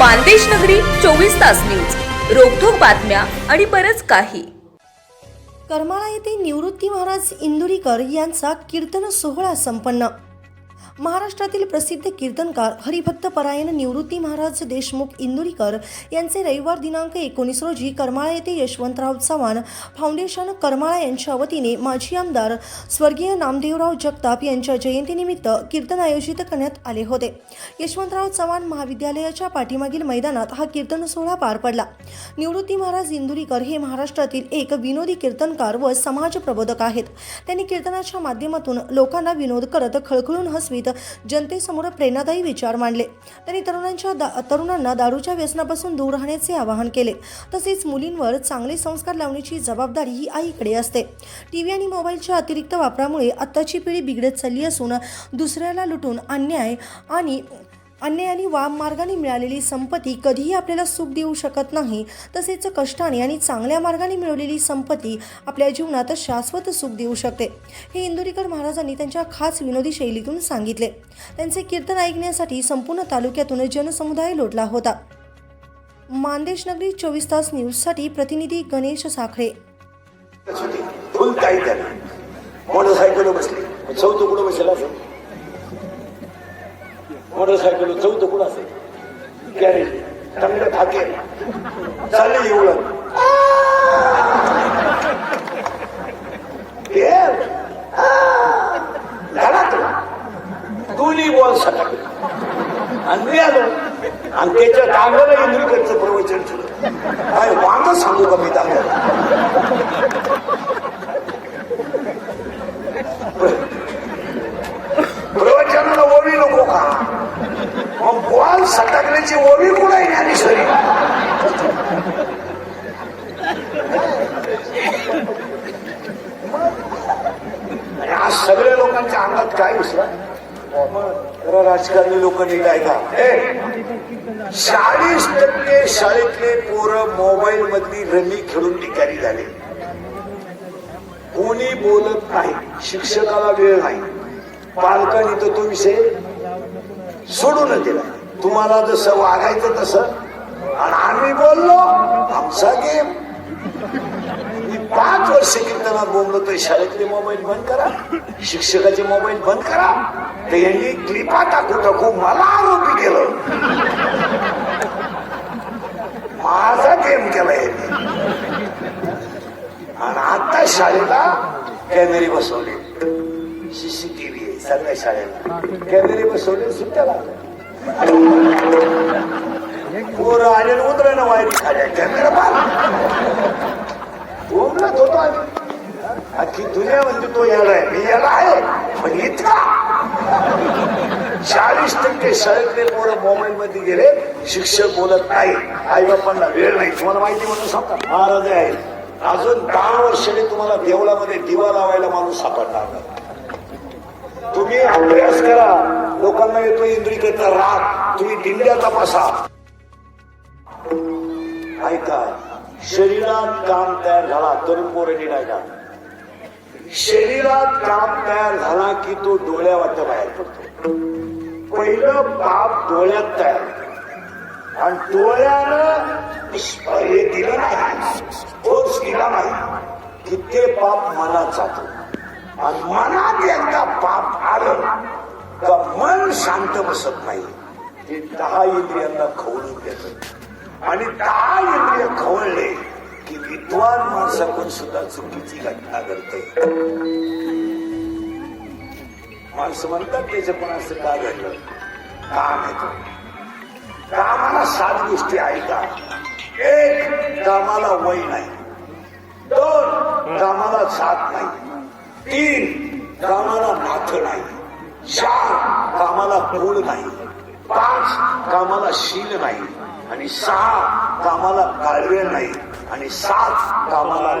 मानदेश नगरी चोवीस तास न्यूज. रोखोक बातम्या आणि बरच काही. करमाळा येथे निवृत्ती महाराज इंदुरीकर यांचा कीर्तन सोहळा संपन्न. महाराष्ट्रातील प्रसिद्ध कीर्तनकार हरिभक्त परायण निवृत्ती महाराज देशमुख इंदुरीकर यांचे रविवार दिनांक एकोणीस रोजी करमाळा येथे यशवंतराव चव्हाण फाउंडेशन करमाळा यांच्या वतीने माजी आमदार स्वर्गीय नामदेवराव जगताप यांच्या जयंतीनिमित्त कीर्तन आयोजित करण्यात आले होते. यशवंतराव चव्हाण महाविद्यालयाच्या पाठीमागील मैदानात हा कीर्तन सोहळा पार पडला. निवृत्ती महाराज इंदुरीकर हे महाराष्ट्रातील एक विनोदी कीर्तनकार व समाज प्रबोधक आहेत. त्यांनी कीर्तनाच्या माध्यमातून लोकांना विनोद करत खळखळून हसवीत जनतेसमोर प्रेरणादायी विचार मांडले. त्यांनी तरुणांच्या दा तरुणांना दारूच्या व्यसनापासून दूर राहण्याचे आवाहन केले. तसेच मुलींवर चांगले संस्कार लावण्याची जबाबदारी ही आईकडे असते. टी व्ही आणि मोबाईलच्या अतिरिक्त वापरामुळे आत्ताची पिढी बिघडत चालली असून दुसऱ्याला लुटून अन्याय आणि अन्यायाने वाम मार्गाने मिळालेली संपत्ती कधीही आपल्याला सुख देऊ शकत नाही. तसेच कष्टाने आणि चांगल्या मार्गाने मिळवलेली संपत्ती आपल्या जीवनात शाश्वत सुख देऊ शकते. हे इंदुरीकर महाराजांनी त्यांच्या खास विनोदी शैलीतून सांगितले. त्यांचे कीर्तन ऐकण्यासाठी संपूर्ण तालुक्यातून जनसमुदाय लोटला होता. मानदेश नगरी चोवीस तास न्यूजसाठी प्रतिनिधी गणेश साखरे मोटरसायकल बसली चौथं कुठं बसेल. असं मोटरसायकल चौथं कुठं असेल गॅरेज चांगलं ठाके चालले एवढं झाला दोन्ही बॉल सटक आणि मी आलो. आणि त्याच्या टांगाला इंद्रिकडचं प्रवचन केलं काय वांग सांगू का मी टांगाला प्रवचनाला ओवी नको का बॉल सटकण्याची ओवी कुठे ज्ञानेश्वरी? आणि आज सगळ्या लोकांच्या अंगात काय जरा राजकारणी लोक नीट ऐका चाळीस टक्के शाळेतले पोरं मोबाईल मधली रमी खेळून ठिकाणी झाले. कोणी बोलत नाही शिक्षकाला वेळ नाही. पालकांनी तर तो विषय सोडून दिला. तुम्हाला जसं वागायचं तसं. आणि आम्ही बोललो आमचा गेम मी पाच वर्ष कीर्तनात बोललो तर शाळेतले मोबाईल बंद करा. शिक्षकाचे मोबाईल बंद करा. तर यांनी क्लिपा टाकू टाकू मला आरोपी केलं. माझा गेम केला यांनी. आणि आता शाळेला कॅमेरे बसवले. सीसीटीव्ही आहे सगळ्या शाळेला. कॅमेरे बसवले सुट्ट्या लागल्या. पोरं आले उतरा ना वायरी खाल्या कॅमेरा होतो आम्ही. दुनिया म्हणते तो येडा आहे मी येडा आहे. पण इतका. चाळीस टक्के शाळेतले पोरं मोबाईल मध्ये गेले शिक्षक बोलत नाही आई बापांना वेळ नाही. तुम्हाला माहिती म्हणून सांगता महाराज आहे अजून दहा वर्षाने तुम्हाला देवळामध्ये दिवा लावायला माणूस सापडणार तुम्ही अभ्यास करा. लोकांना येतो करता राग. तुम्ही दिंड्या तपासा. ऐका शरीरात काम तयार झाला तरुण पोरांनी ऐका शरीरात काम तयार झाला की तो डोळ्या वाटत बाहेर पडतो. पहिलं पाप डोळ्यात तयार आणि डोळ्यानं हे दिलं नाही. तोच दिला नाही. की ते पाप मनात जातो. आणि मनात एकदा पाप आलं का मन शांत बसत नाही. ते दहा इंद्रियांना खवळून देत. आणि दहा इंद्रिय खवळले की विद्वान माणसाकडून सुद्धा चुकीची घटना घडते. माणसं म्हणतात त्याचं पण असं का घडलं? काम येतो कामाला सात गोष्टी ऐका. एक कामाला वय नाही. दोन कामाला जात नाही. तीन कामाला नाथ नाही. चार कामाला बोल नाही पाच कामाला शील नाही आणि सहा कामाला काळवेळ नाही आणि सात कामाला